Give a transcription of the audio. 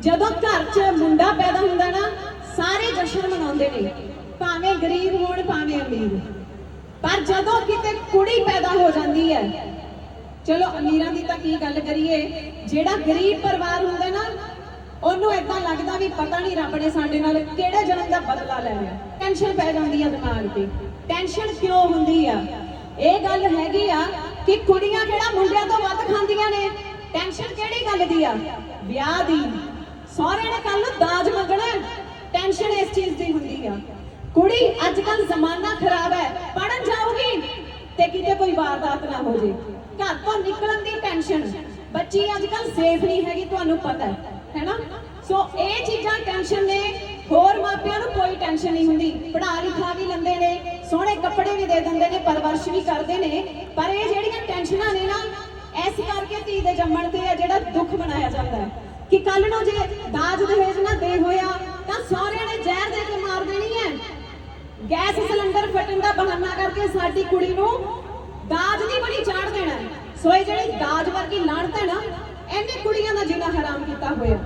ਜਦੋਂ ਘਰ 'ਚ ਮੁੰਡਾ ਪੈਦਾ ਹੁੰਦਾ ਨਾ, ਸਾਰੇ ਜਸ਼ਨ ਮਨਾਉਂਦੇ ਨੇ, ਭਾਵੇਂ ਗਰੀਬ ਹੋਣ, ਭਾਵੇਂ ਅਮੀਰ। ਪਰ ਜਦੋਂ ਕਿਤੇ ਕੁੜੀ ਪੈਦਾ ਹੋ ਜਾਂਦੀ ਹੈ, ਚਲੋ ਅਮੀਰਾਂ ਦੀ ਤਾਂ ਕੀ ਗੱਲ ਕਰੀਏ, ਜਿਹੜਾ ਗਰੀਬ ਪਰਿਵਾਰ ਹੁੰਦਾ ਨਾ, ਉਹਨੂੰ ਏਦਾਂ ਲੱਗਦਾ ਵੀ ਪਤਾ ਨਹੀਂ ਰੱਬ ਨੇ ਸਾਡੇ ਨਾਲ ਕਿਹੜੇ ਜਨਮ ਦਾ ਬਦਲਾ ਲੈ ਟੈਨਸ਼ਨ ਪੈ ਜਾਂਦੀ ਆ ਦਿਮਾਗ ਤੇ। ਟੈਨਸ਼ਨ ਕਿਉਂ ਹੁੰਦੀ ਆ? ਇਹ ਗੱਲ ਹੈਗੀ ਆ ਕਿ ਕੁੜੀਆਂ ਕਿਹੜਾ ਮੁੰਡਿਆਂ ਤੋਂ ਵੱਧ ਖਾਂਦੀਆਂ ਨੇ? ਟੈਨਸ਼ਨ ਕਿਹੜੀ ਗੱਲ ਦੀ ਆ? ਵਿਆਹ ਦੀ। ਸਹੁਰੇ ਨੇ ਕੱਲ ਨੂੰ ਦਾਜ ਮੰਗਣਾ ਟੈਨਸ਼ਨ ਇਸ ਚੀਜ਼ ਦੀ ਹੁੰਦੀ ਆ। ਕੁੜੀ ਅੱਜ ਕੱਲ ਜ਼ਮਾਨਾ ਖਰਾਬ ਹੈ। ਪੜਨ ਜਾਊਗੀ ਤੇ ਕਿਤੇ ਕੋਈ ਵਾਰਦਾਤ ਨਾ ਹੋ ਜੇ। ਘਰ ਤੋਂ ਨਿਕਲਣ ਦੀ ਟੈਨਸ਼ਨ ਬੱਚੀ ਅੱਜ ਕੱਲ ਸੇਫ ਨਹੀਂ ਹੈਗੀ, ਤੁਹਾਨੂੰ ਪਤਾ ਹੈ। ਹੈਨਾ ਸੋ ਇਹ ਚੀਜ਼ਾਂ ਟੈਨਸ਼ਨ ਨੇ। ਹੋਰ ਮਾਪਿਆਂ ਨੂੰ ਕੋਈ ਟੈਨਸ਼ਨ ਨਹੀਂ ਹੁੰਦੀ। ਪੜ੍ਹਾ ਲਿਖਾ ਵੀ ਲੈਂਦੇ ਨੇ, ਸੋਹਣੇ ਕੱਪੜੇ ਵੀ ਦੇ ਦਿੰਦੇ ਨੇ, ਪਰਵਰਿਸ਼ ਵੀ ਕਰਦੇ ਨੇ। ਪਰ ਇਹ ਜਿਹੜੀਆਂ ਟੈਨਸ਼ਨਾਂ ਨੇ ਨਾ, ਇਸ ਕਰਕੇ ਧੀ ਦੇ ਜੰਮਣ ਤੇ ਆ ਜਿਹੜਾ ਦੁੱਖ ਬਣਾਇਆ ਜਾਂਦਾ ਹੈ। ਕਿ ਕੱਲ ਨੂੰ ਜੇ ਦਾਜ ਦਹੇਜ ਨਾ ਦੇ ਹੋਇਆ, ਤਾਂ ਸਹੁਰਿਆਂ ਨੇ ਜ਼ਹਿਰ ਦੇ ਕੇ ਮਾਰ ਦੇਣੀ ਹੈ ਗੈਸ ਸਿਲੰਡਰ ਫਟਣ ਦਾ ਬਹਾਨਾ ਕਰਕੇ ਸਾਡੀ ਕੁੜੀ ਨੂੰ ਦਾਜ ਦੀ ਬੜੀ ਚਾੜ ਦੇਣਾ ਹੈ। ਸੋ ਇਹ ਜਿਹੜੀ ਦਾਜ ਵਰਗੀ ਲਾਣਤ ਹੈ ਨਾ, ਇਹਨੇ ਕੁੜੀਆਂ ਦਾ ਜੀਣਾ ਹਰਾਮ ਕੀਤਾ ਹੋਇਆ